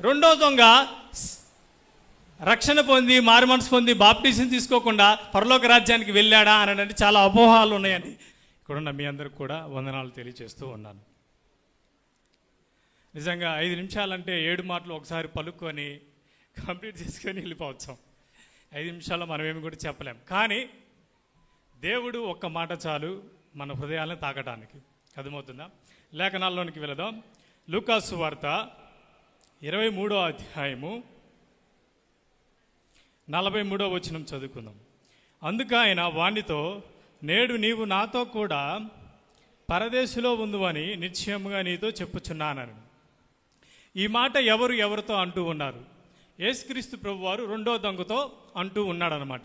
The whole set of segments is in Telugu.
రెండో దొంగ రక్షణ పొంది మారుమనసు పొంది బాప్టిజం తీసుకోకుండా పరలోక రాజ్యానికి వెళ్ళాడా అని అంటే చాలా అపోహాలు ఇక్కడ ఇక్కడున్న మీ అందరికి కూడా వందనాలు తెలియజేస్తూ ఉన్నాను. నిజంగా ఐదు నిమిషాలంటే ఏడు మాటలు ఒకసారి పలుక్కొని కంప్లీట్ చేసుకొని వెళ్ళిపోవచ్చు. ఐదు నిమిషాల్లో మనం ఏమి కూడా చెప్పలేం. కానీ దేవుడు ఒక్క మాట చాలు మన హృదయాలను తాకటానికి. అర్థమవుతుందా? లేఖనాల్లోనికి వెళదాం. లూకాసు వార్త ఇరవై మూడో అధ్యాయము నలభై మూడో వచనం చదువుకుందాం. అందుకు ఆయన వాణితో నేడు నీవు నాతో కూడా పరదేశిలో ఉందని నిశ్చయముగా నీతో చెప్పుచున్నానని. ఈ మాట ఎవరు ఎవరితో అంటూ ఉన్నారు? యేసుక్రీస్తు ప్రభువారు రెండో దొంగతో అంటూ ఉన్నాడనమాట.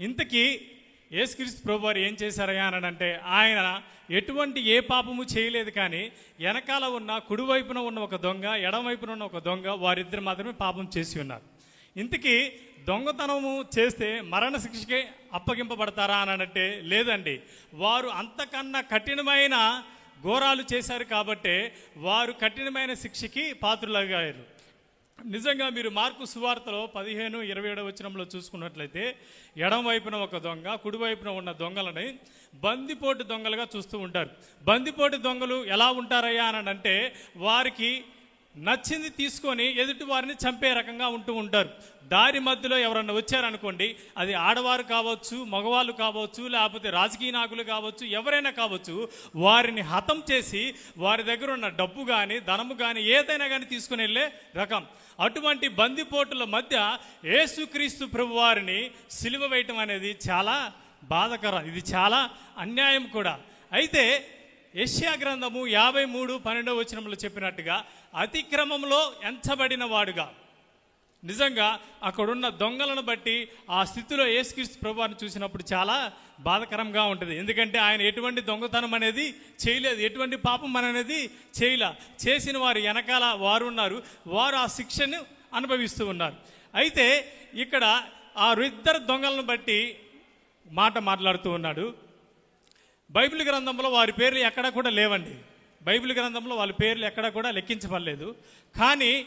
ఇంతకీ యేసుక్రీస్తు ప్రభువారు ఏం చేశారయ్యా అని అంటే ఆయన ఎటువంటి ఏ పాపము చేయలేదు కానీ వెనకాల ఉన్న కుడివైపున ఉన్న ఒక దొంగ ఎడమవైపున ఉన్న ఒక దొంగ వారిద్దరు మాత్రమే పాపం చేసి ఉన్నారు. ఇంతకీ దొంగతనము చేస్తే మరణ శిక్షకే అప్పగింపబడతారా అని అంటే లేదండి. వారు అంతకన్నా కఠినమైన ఘోరాలు చేశారు కాబట్టే వారు కఠినమైన శిక్షకి పాత్రులయ్యారు. నిజంగా మీరు మార్కు సువార్తలో పదిహేను ఇరవై ఏడవ వచనంలో చూసుకున్నట్లయితే ఎడం వైపున ఒక దొంగ కుడివైపున ఉన్న దొంగలని బందిపోటు దొంగలుగా చూస్తూ ఉంటారు. బందిపోటు దొంగలు ఎలా ఉంటారయ్యా అని అంటే వారికి నచ్చింది తీసుకొని ఎదుటి వారిని చంపే రకంగా ఉంటూ ఉంటారు. దారి మధ్యలో ఎవరన్నా వచ్చారనుకోండి అది ఆడవారు కావచ్చు మగవాళ్ళు కావచ్చు లేకపోతే రాజకీయ నాయకులు కావచ్చు ఎవరైనా కావచ్చు వారిని హతం చేసి వారి దగ్గర ఉన్న డబ్బు కానీ ధనము కానీ ఏదైనా కానీ తీసుకుని వెళ్ళే రకం. అటువంటి బందిపోటుల మధ్య యేసుక్రీస్తు ప్రభు వారిని సిలువ వేయటం అనేది చాలా బాధకరం. ఇది చాలా అన్యాయం కూడా. అయితే యష్యా గ్రంథము యాభై మూడు పన్నెండవ వచనంలో చెప్పినట్టుగా అతిక్రమంలో ఎంచబడిన వాడుగా నిజంగా అక్కడున్న దొంగలను బట్టి ఆ స్థితిలో యేసుక్రీస్తు ప్రభువాన్ని చూసినప్పుడు చాలా బాధకరంగా ఉంటుంది. ఎందుకంటే ఆయన ఎటువంటి దొంగతనం అనేది చేయలేదు ఎటువంటి పాపం అనేది చేయలే. చేసిన వారు వెనకాల వారు ఉన్నారు వారు ఆ శిక్షను అనుభవిస్తూ ఉన్నారు. అయితే ఇక్కడ ఆ ఇద్దరు దొంగలను బట్టి మాట మాట్లాడుతూ ఉన్నాడు. బైబిల్ గ్రంథంలో వారి పేర్లు ఎక్కడ కూడా లేవండి. బైబిల్ గ్రంథంలో వాళ్ళ పేర్లు ఎక్కడ కూడా లెక్కించబడలేదు. కానీ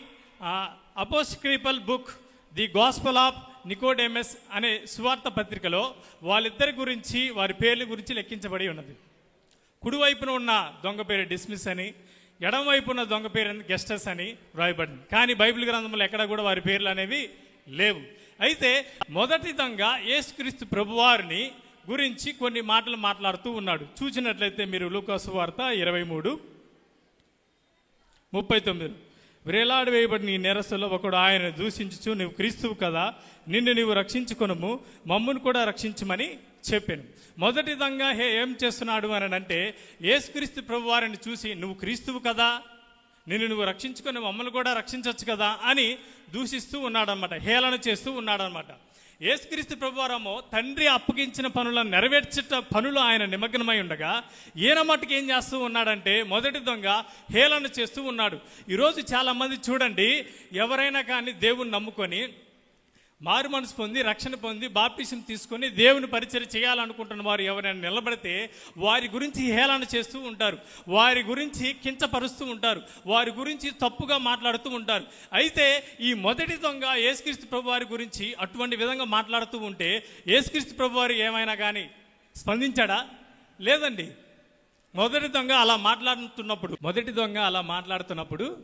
apocryphal book the gospel of Nicodemus అనే సువార్త పత్రికలో వాళ్ళిద్దరి గురించి వారి పేర్ల గురించి లెక్కించబడి ఉన్నది. కుడివైపున ఉన్న దొంగ పేరు డిస్మిస్ అని ఎడమ ఉన్న దొంగ పేరు గెస్టర్స్ అని వ్రాయబడింది. కానీ బైబిల్ గ్రంథంలో ఎక్కడ కూడా వారి పేర్లు అనేవి లేవు. అయితే మొదటి దొంగ యేసుక్రీస్తు ప్రభువారిని గురించి కొన్ని మాటలు మాట్లాడుతూ ఉన్నాడు. చూసినట్లయితే మీరు లూకాసు వార్త ఇరవై మూడు ముప్పై తొమ్మిది. వ్రేలాడు వేయబడిన ఈ నేరస్తులో ఒకడు ఆయన దూషించుచు నువ్వు క్రీస్తువు కదా నిన్ను నీవు రక్షించుకునము మమ్మును కూడా రక్షించమని చెప్పాను. మొదటి విధంగా హే ఏం చేస్తున్నాడు అని అంటే ఏసుక్రీస్తు ప్రభు వారిని చూసి నువ్వు క్రీస్తువు కదా నిన్ను నువ్వు రక్షించుకొని మమ్మల్ని కూడా రక్షించవచ్చు కదా అని దూషిస్తూ ఉన్నాడనమాట హేళన చేస్తూ ఉన్నాడనమాట యేసుక్రీస్తు ప్రభువారము తండ్రి అప్పగించిన పనులను నెరవేర్చట పనులు ఆయన నిమగ్నమై ఉండగా ఈయన మట్టుకు ఏం చేస్తూ ఉన్నాడంటే మొదటి దొంగ హేళన చేస్తూ ఉన్నాడు. ఈరోజు చాలామంది చూడండి ఎవరైనా కానీ దేవుణ్ణి నమ్ముకొని మారు మనసు పొంది రక్షణ పొంది బాప్టిసం తీసుకొని దేవుని పరిచయం చేయాలనుకుంటున్న వారు ఎవరైనా నిలబడితే వారి గురించి హేళన చేస్తూ ఉంటారు. వారి గురించి కించపరుస్తూ ఉంటారు. వారి గురించి తప్పుగా మాట్లాడుతూ ఉంటారు. అయితే ఈ మొదటి దొంగ యేసుక్రీస్తు ప్రభు వారి గురించి అటువంటి విధంగా మాట్లాడుతూ ఉంటే యేసుక్రీస్తు ప్రభు వారు ఏమైనా కానీ స్పందించాడా? లేదండి. మొదటి దొంగ అలా మాట్లాడుతున్నప్పుడు మొదటి దొంగ అలా మాట్లాడుతున్నప్పుడు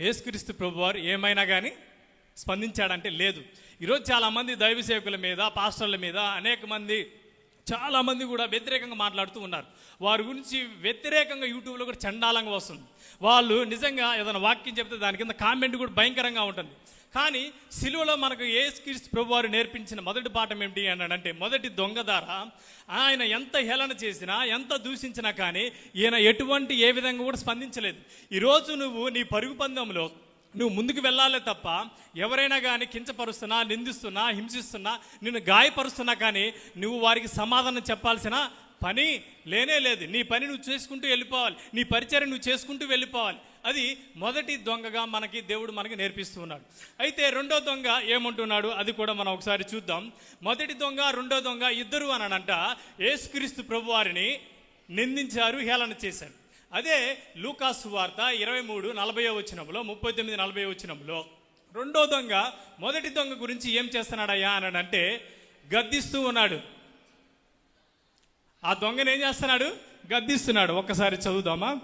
యేసుక్రీస్తు ప్రభు వారు ఏమైనా కానీ స్పందించాడంటే లేదు. ఈరోజు చాలామంది దైవ సేవకుల మీద పాస్టర్ల మీద అనేక మంది చాలామంది కూడా వ్యతిరేకంగా మాట్లాడుతూ ఉన్నారు. వారి గురించి వ్యతిరేకంగా యూట్యూబ్లో కూడా చండాలంగా వస్తుంది. వాళ్ళు నిజంగా ఏదైనా వాక్యం చెప్తే దాని కింద కామెంట్ కూడా భయంకరంగా ఉంటుంది. కానీ సిలువలో మనకు యేసుక్రీస్తు ప్రభు వారు నేర్పించిన మొదటి పాఠం ఏమిటి అని అంటే మొదటి దొంగ ద్వారా ఆయన ఎంత హేళన చేసినా ఎంత దూషించినా కానీ ఈయన ఎటువంటి ఏ విధంగా కూడా స్పందించలేదు. ఈరోజు నువ్వు నీ పరుగు పందెంలో నువ్వు ముందుకు వెళ్ళాలే తప్ప ఎవరైనా కానీ కించపరుస్తున్నా నిందిస్తున్నా హింసిస్తున్నా నిన్ను గాయపరుస్తున్నా కానీ నువ్వు వారికి సమాధానం చెప్పాల్సిన పని లేనే లేదు. నీ పని నువ్వు చేసుకుంటూ వెళ్ళిపోవాలి. నీ పరిచయం నువ్వు చేసుకుంటూ వెళ్ళిపోవాలి. అది మొదటి దొంగగా మనకి దేవుడు మనకి నేర్పిస్తూ ఉన్నాడు. అయితే రెండో దొంగ ఏమంటున్నాడు? అది కూడా మనం ఒకసారి చూద్దాం. మొదటి దొంగ రెండో దొంగ ఇద్దరు అనంట యేసుక్రీస్తు ప్రభు వారిని నిందించారు హేళన చేశారు. అదే లూకాసు వార్త ఇరవై మూడు నలభై వచ్చినములో ముప్పై తొమ్మిది నలభై వచ్చినములో రెండో దొంగ మొదటి దొంగ గురించి ఏం చేస్తున్నాడయ్యా అని అంటే గద్దిస్తూ ఉన్నాడు. ఆ దొంగను ఏం చేస్తున్నాడు? గద్దిస్తున్నాడు. ఒక్కసారి చదువుదామా?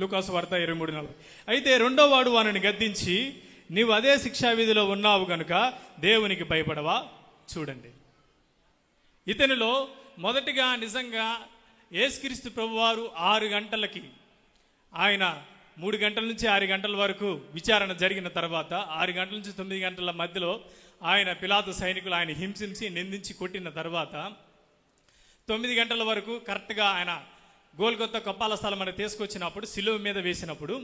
లూకాసు వార్త ఇరవై మూడు నలభై. అయితే రెండో వాడు వానిని గద్దించి నీవు అదే శిక్షా విధిలో ఉన్నావు గనుక దేవునికి భయపడవా? చూడండి. ఇతనిలో మొదటిగా నిజంగా యేసుక్రీస్తు ప్రభువారు ఆరు గంటలకి ఆయన మూడు గంటల నుంచి ఆరు గంటల వరకు విచారణ జరిగిన తర్వాత ఆరు గంటల నుంచి తొమ్మిది గంటల మధ్యలో ఆయన పిలాతు సైనికులు ఆయన హింసించి నిందించి కొట్టిన తర్వాత తొమ్మిది గంటల వరకు కరెక్ట్గా ఆయన గోల్కొత్త కప్పాల స్థలం అని తీసుకొచ్చినప్పుడు సిలువ మీద వేసినప్పుడు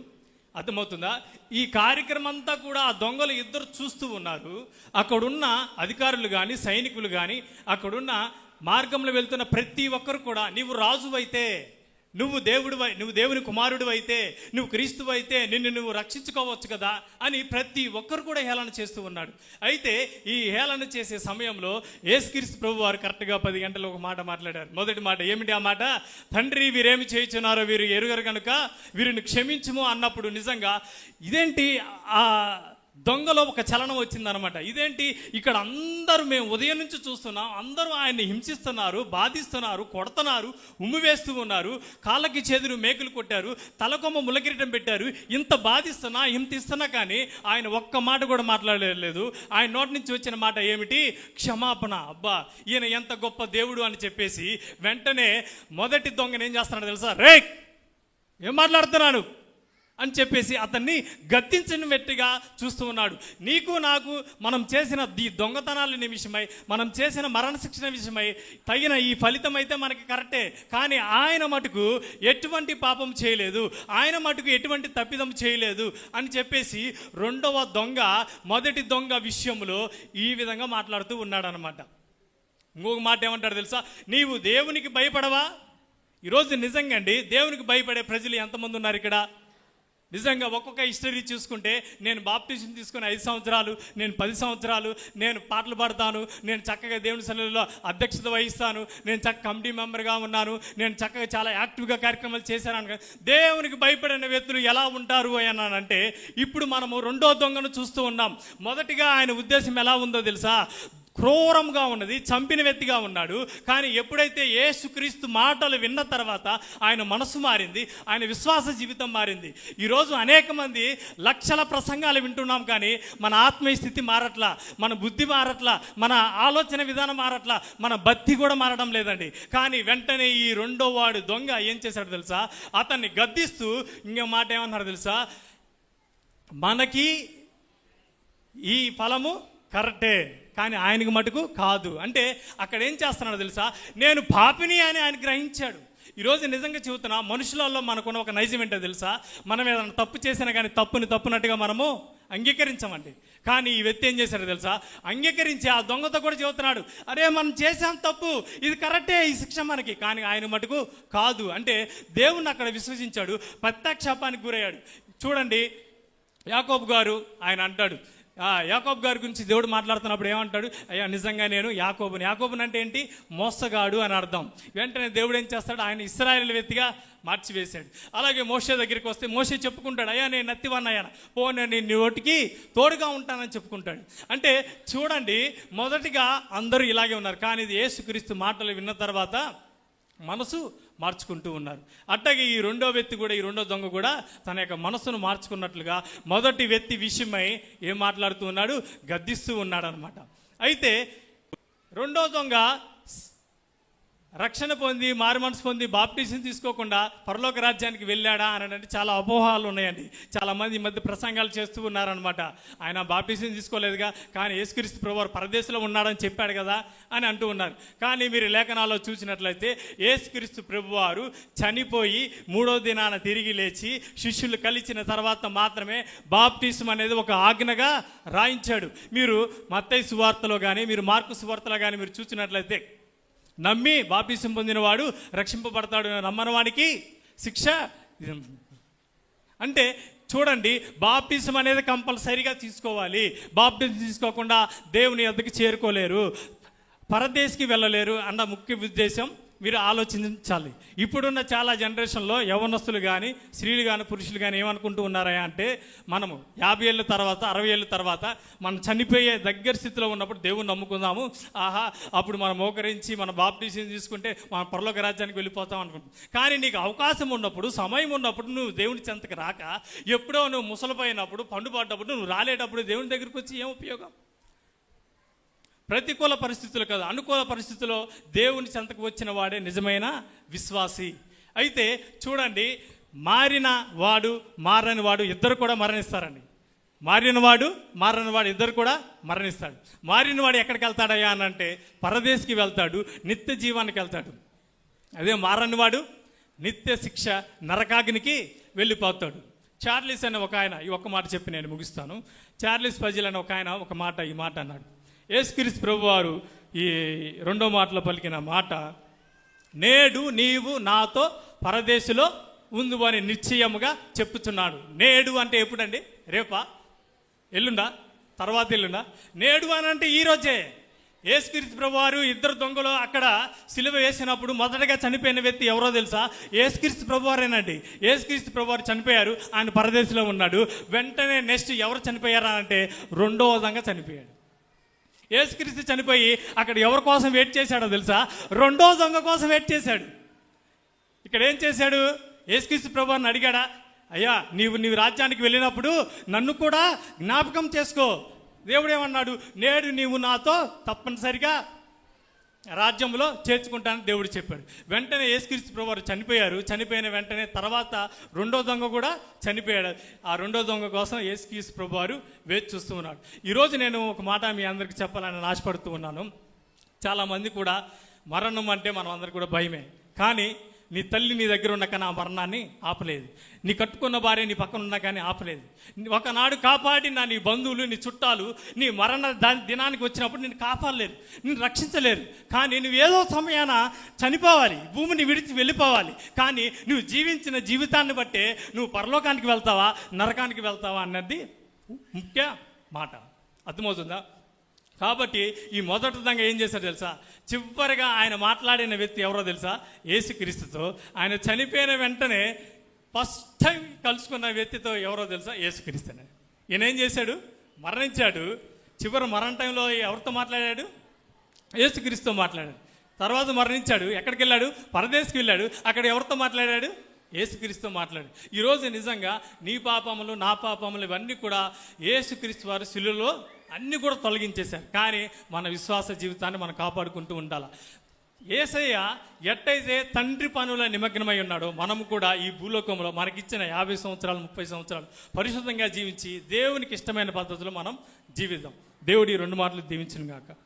అర్థమవుతుందా? ఈ కార్యక్రమం అంతా కూడా ఆ దొంగలు ఇద్దరు చూస్తూ ఉన్నారు. అక్కడున్న అధికారులు కానీ సైనికులు కానీ అక్కడున్న మార్గంలో వెళ్తున్న ప్రతి ఒక్కరు కూడా నీవు రాజు అయితే నువ్వు దేవుడు నువ్వు దేవుని కుమారుడు అయితే నువ్వు క్రీస్తు అయితే నిన్ను నువ్వు రక్షించుకోవచ్చు కదా అని ప్రతి ఒక్కరు కూడా హేళన చేస్తూ ఉన్నాడు. అయితే ఈ హేళన చేసే సమయంలో యేసుక్రీస్తు ప్రభు వారు కరెక్ట్గా పది గంటలు ఒక మాట మాట్లాడారు. మొదటి మాట ఏమిటి ఆ మాట? తండ్రి వీరేమి చేయించున్నారో వీరు ఎరుగరు కనుక వీరిని క్షమించుము అన్నప్పుడు నిజంగా ఇదేంటి ఆ దొంగలో ఒక చలనం వచ్చిందనమాట ఇదేంటి? ఇక్కడ అందరూ మేము ఉదయం నుంచి చూస్తున్నాం. అందరూ ఆయన్ని హింసిస్తున్నారు బాధిస్తున్నారు కొడుతున్నారు ఉమ్మి వేస్తూ ఉన్నారు. కాళ్ళకి చేదురు మేకులు కొట్టారు తలకొమ్మ ములకిరీటం పెట్టారు. ఇంత బాధిస్తున్నా హింసిస్తున్నా కానీ ఆయన ఒక్క మాట కూడా మాట్లాడలేదు. ఆయన నోటి నుంచి వచ్చిన మాట ఏమిటి? క్షమాపణ. అబ్బా ఈయన ఎంత గొప్ప దేవుడు అని చెప్పేసి వెంటనే మొదటి దొంగను ఏం చేస్తున్నాడు తెలుసా? రే ఏం మాట్లాడుతున్నాను అని చెప్పేసి అతన్ని గద్దించిన వ్యక్తిగా చూస్తూ ఉన్నాడు. నీకు నాకు మనం చేసిన ఈ దొంగతనాల నిమిషమై మనం చేసిన మరణ శిక్షణ విషయమై తగిన ఈ ఫలితం అయితే మనకి కరెక్టే. కానీ ఆయన మటుకు ఎటువంటి పాపం చేయలేదు. ఆయన మటుకు ఎటువంటి తప్పిదం చేయలేదు అని చెప్పేసి రెండవ దొంగ మొదటి దొంగ విషయంలో ఈ విధంగా మాట్లాడుతూ ఉన్నాడనమాట ఇంకొక మాట ఏమంటాడు తెలుసా? నీవు దేవునికి భయపడవా? ఈరోజు నిజంగా అండి దేవునికి భయపడే ప్రజలు ఎంతమంది ఉన్నారు ఇక్కడ? నిజంగా ఒక్కొక్క హిస్టరీ చూసుకుంటే నేను బాప్టిజం తీసుకుని ఐదు సంవత్సరాలు నేను పది సంవత్సరాలు నేను పాటలు పాడతాను నేను చక్కగా దేవుని సన్నిధిలో అధ్యక్షత వహిస్తాను నేను చక్క కమిటీ మెంబర్గా ఉన్నాను నేను చక్కగా చాలా యాక్టివ్గా కార్యక్రమాలు చేశాను దేవునికి భయపడిన వ్యక్తులు ఎలా ఉంటారు అన్నానంటే ఇప్పుడు మనము రెండో దొంగను చూస్తూ ఉన్నాం. మొదటిగా ఆయన ఉద్దేశం ఎలా ఉందో తెలుసా? క్రూరంగా ఉన్నది చంపిన వ్యక్తిగా ఉన్నాడు. కానీ ఎప్పుడైతే యేసుక్రీస్తు మాటలు విన్న తర్వాత ఆయన మనసు మారింది ఆయన విశ్వాస జీవితం మారింది. ఈరోజు అనేక మంది లక్షల ప్రసంగాలు వింటున్నాం కానీ మన ఆత్మీయ స్థితి మారట్లా మన బుద్ధి మారట్లా మన ఆలోచన విధానం మారట్లా మన బత్తి కూడా మారడం లేదండి. కానీ వెంటనే ఈ రెండో వాడు దొంగ ఏం చేశాడు తెలుసా? అతన్ని గద్దిస్తూ ఇంకో మాట ఏమన్నారు తెలుసా? మనకి ఈ ఫలము కరెక్టే. కానీ ఆయనకు మటుకు కాదు. అంటే అక్కడ ఏం చేస్తున్నాడో తెలుసా? నేను పాపిని అని ఆయన గ్రహించాడు. ఈరోజు నిజంగా చెబుతున్నా మనుషులలో మనకున్న ఒక నైజం ఏంటో తెలుసా? మనం ఏదైనా తప్పు చేసినా కానీ తప్పుని తప్పునట్టుగా మనము అంగీకరించమండి. కానీ ఈ వ్యక్తి ఏం చేశాడో తెలుసా? అంగీకరించి ఆ దొంగతో కూడా చెబుతున్నాడు అరే మనం చేసాం తప్పు ఇది కరెక్టే ఈ శిక్ష మనకి. కానీ ఆయన మటుకు కాదు. అంటే దేవుణ్ణి అక్కడ విశ్వసించాడు ప్రత్యక్షాపానికి గురయ్యాడు. చూడండి యాకోబు గారు ఆయన అంటాడు యాకోబ్ గారి గురించి దేవుడు మాట్లాడుతున్నప్పుడు ఏమంటాడు? అయ్యా నిజంగా నేను యాకోబుని. యాకోబుని అంటే ఏంటి? మోసగాడు అని అర్థం. వెంటనే దేవుడు ఏం చేస్తాడు? ఆయన ఇస్రాయల్ వ్యక్తిగా మార్చివేశాడు. అలాగే మోషే దగ్గరికి వస్తే మోషే చెప్పుకుంటాడు అయ్యా నేను నత్తివన్నయ్యా పో నేను నీ ఓటికి తోడుగా ఉంటానని చెప్పుకుంటాడు. అంటే చూడండి మొదటిగా అందరూ ఇలాగే ఉన్నారు. కానీ ఇది ఏసుక్రీస్తు మాటలు విన్న తర్వాత మనసు మార్చుకుంటూ ఉన్నారు. అట్టగే ఈ రెండో వ్యక్తి కూడా ఈ రెండో దొంగ కూడా తన యొక్క మనసును మార్చుకున్నట్లుగా మొదటి వ్యక్తి విషయమై ఏం మాట్లాడుతూ ఉన్నాడు? గద్దిస్తూ ఉన్నాడు అనమాట అయితే రెండో దొంగ రక్షణ పొంది మారు మనసు పొంది బాప్టిజం తీసుకోకుండా పరలోక రాజ్యానికి వెళ్ళాడా అని అంటే చాలా అపోహాలు ఉన్నాయండి. చాలా మంది ఈ మధ్య ప్రసంగాలు చేస్తూ ఉన్నారనమాట ఆయన బాప్టిజం తీసుకోలేదుగా కానీ యేసుక్రీస్తు ప్రభువారు పరదేశంలో ఉన్నాడని చెప్పాడు కదా అని అంటూ ఉన్నారు. కానీ మీరు లేఖనాల్లో చూసినట్లయితే యేసుక్రీస్తు ప్రభువారు చనిపోయి మూడో దినాన తిరిగి లేచి శిష్యులు కలిసిన తర్వాత మాత్రమే బాప్టిజం అనేది ఒక ఆజ్ఞగా రాయించాడు. మీరు మత్తై సువార్తలో కానీ మీరు మార్కు సువార్తలో కానీ మీరు చూసినట్లయితే నమ్మి బాప్టిజం పొందినవాడు రక్షింపబడతాడు నమ్మనవాడికి శిక్ష అంటే చూడండి బాప్టిజం అనేది కంపల్సరీగా తీసుకోవాలి. బాప్టిజం తీసుకోకుండా దేవుని ఎద్దకు చేరుకోలేరు. పరదేశికి వెళ్ళలేరు అన్న ముఖ్య ఉద్దేశం మీరు ఆలోచించాలి. ఇప్పుడున్న చాలా జనరేషన్లో యవనస్తులు కానీ స్త్రీలు కానీ పురుషులు కానీ ఏమనుకుంటూ ఉన్నారా అంటే మనము యాభై ఏళ్ళ తర్వాత అరవై ఏళ్ళ తర్వాత మనం చనిపోయే దగ్గర స్థితిలో ఉన్నప్పుడు దేవుని నమ్ముకుందాము. ఆహా అప్పుడు మనం మోకరించి మన బాప్టిజం తీసుకుంటే మన పరలోక రాజ్యానికి వెళ్ళిపోతాం అనుకుంటాం. కానీ నీకు అవకాశం ఉన్నప్పుడు సమయం ఉన్నప్పుడు నువ్వు దేవుని చెంతకు రాక ఎప్పుడో నువ్వు ముసలిపోయినప్పుడు పండుపడ్డప్పుడు నువ్వు రాలేటప్పుడు దేవుని దగ్గరికి వచ్చి ఏం ఉపయోగం? ప్రతికూల పరిస్థితులు కాదు. అనుకూల పరిస్థితుల్లో దేవుని చెంతకు వచ్చిన వాడే నిజమైన విశ్వాసి. అయితే చూడండి మారిన వాడు మారని వాడు ఇద్దరు కూడా మరణిస్తారండి. మారిన వాడు మారని వాడు ఇద్దరు కూడా మరణిస్తాడు. మారిన వాడు ఎక్కడికి వెళ్తాడయ్యా అని అంటే పరదేశికి వెళ్తాడు నిత్య జీవానికి వెళ్తాడు. అదే మారని వాడు నిత్య శిక్ష నరకాగ్నికి వెళ్ళిపోతాడు. చార్లీస్ అనే ఒక ఆయన ఈ ఒక్క మాట చెప్పి నేను ముగిస్తాను. చార్లీస్ పజిల్ అనే ఒక ఆయన ఒక మాట ఈ మాట అన్నాడు. యేసుక్రీస్తు ప్రభు వారు ఈ రెండో మాటలో పలికిన మాట నేడు నీవు నాతో పరదేశిలో ఉందు అని నిశ్చయముగా చెప్పుచున్నాడు. నేడు అంటే ఎప్పుడండి? రేపా? ఎల్లుండా? తర్వాత ఎల్లుండా? నేడు అని అంటే ఈరోజే ఏసుక్రీస్తు ప్రభు వారు ఇద్దరు దొంగలు అక్కడ సిలువ వేసినప్పుడు మొదటగా చనిపోయిన వ్యక్తి ఎవరో తెలుసా? ఏసుక్రీస్తు ప్రభు వారేనండి ఏసుక్రీస్తు ప్రభు వారు చనిపోయారు ఆయన పరదేశంలో ఉన్నాడు. వెంటనే నెక్స్ట్ ఎవరు చనిపోయారా అంటే రెండో విధంగా చనిపోయాడు. ఏసుక్రీస్తు చనిపోయి అక్కడ ఎవరి కోసం వెయిట్ చేశాడో తెలుసా? రెండో దొంగ కోసం వెయిట్ చేశాడు. ఇక్కడ ఏం చేశాడు? యేసుక్రీస్తు ప్రభువారిని అడిగాడా అయ్యా నీవు నీవు రాజ్యానికి వెళ్ళినప్పుడు నన్ను కూడా జ్ఞాపకం చేసుకో. దేవుడు ఏమన్నాడు నేడు నీవు నాతో తప్పనిసరిగా రాజ్యంలో చేర్చుకుంటానని దేవుడు చెప్పాడు. వెంటనే యేసుక్రీస్తు ప్రభువారు చనిపోయారు. చనిపోయిన వెంటనే తర్వాత రెండో దొంగ కూడా చనిపోయాడు. ఆ రెండో దొంగ కోసం యేసుక్రీస్తు ప్రభువారు వేచి చూస్తూ ఉన్నాడు. ఈరోజు నేను ఒక మాట మీ అందరికీ చెప్పాలని ఆశపడుతూ ఉన్నాను. చాలామంది కూడా మరణం అంటే మనం అందరికి కూడా భయమే. కానీ నీ తల్లి నీ దగ్గర ఉన్న కానీ ఆ మరణాన్ని ఆపలేదు. నీ కట్టుకున్న భార్య నీ పక్కన ఉన్నా కానీ ఆపలేదు. ఒకనాడు కాపాడిన నీ బంధువులు నీ చుట్టాలు నీ మరణ దినానికి వచ్చినప్పుడు నేను కాపాడలేరు నేను రక్షించలేరు కానీ నువ్వు ఏదో సమయాన చనిపోవాలి. భూమిని విడిచి వెళ్ళిపోవాలి. కానీ నువ్వు జీవించిన జీవితాన్ని బట్టే నువ్వు పరలోకానికి వెళ్తావా నరకానికి వెళ్తావా అన్నది ముఖ్య మాట. అర్థమవుతుందా? కాబట్టి ఈ మొదటి ఏం చేశారు తెలుసా? చివరిగా ఆయన మాట్లాడిన వ్యక్తి ఎవరో తెలుసా? ఏసుక్రీస్తుతో ఆయన చనిపోయిన వెంటనే ఫస్ట్ టైం కలుసుకున్న వ్యక్తితో ఎవరో తెలుసా? యేసుక్రీస్తునే ఈయన ఏం చేశాడు? మరణించాడు. చివరి మరణ టైంలో ఎవరితో మాట్లాడాడు? ఏసుక్రీస్తుతో మాట్లాడాడు. తర్వాత మరణించాడు. ఎక్కడికి వెళ్ళాడు? పరదేశ్కి వెళ్ళాడు. అక్కడ ఎవరితో మాట్లాడాడు? ఏసుక్రీస్తుతో మాట్లాడు ఈరోజు నిజంగా నీ పాపములు నా పాపములు ఇవన్నీ కూడా ఏసుక్రీస్తు వారి శిలులో అన్నీ కూడా తొలగించేశారు. కానీ మన విశ్వాస జీవితాన్ని మనం కాపాడుకుంటూ ఉండాలి. ఏసయ్య ఎట్టయితే తండ్రి పనుల నిమగ్నమై ఉన్నాడో మనము కూడా ఈ భూలోకంలో మనకిచ్చిన యాభై సంవత్సరాలు ముప్పై సంవత్సరాలు పరిశుద్ధంగా జీవించి దేవునికి ఇష్టమైన పద్ధతిలో మనం జీవిద్దాం. దేవుడి రెండు మాటలు దీవించిన గాక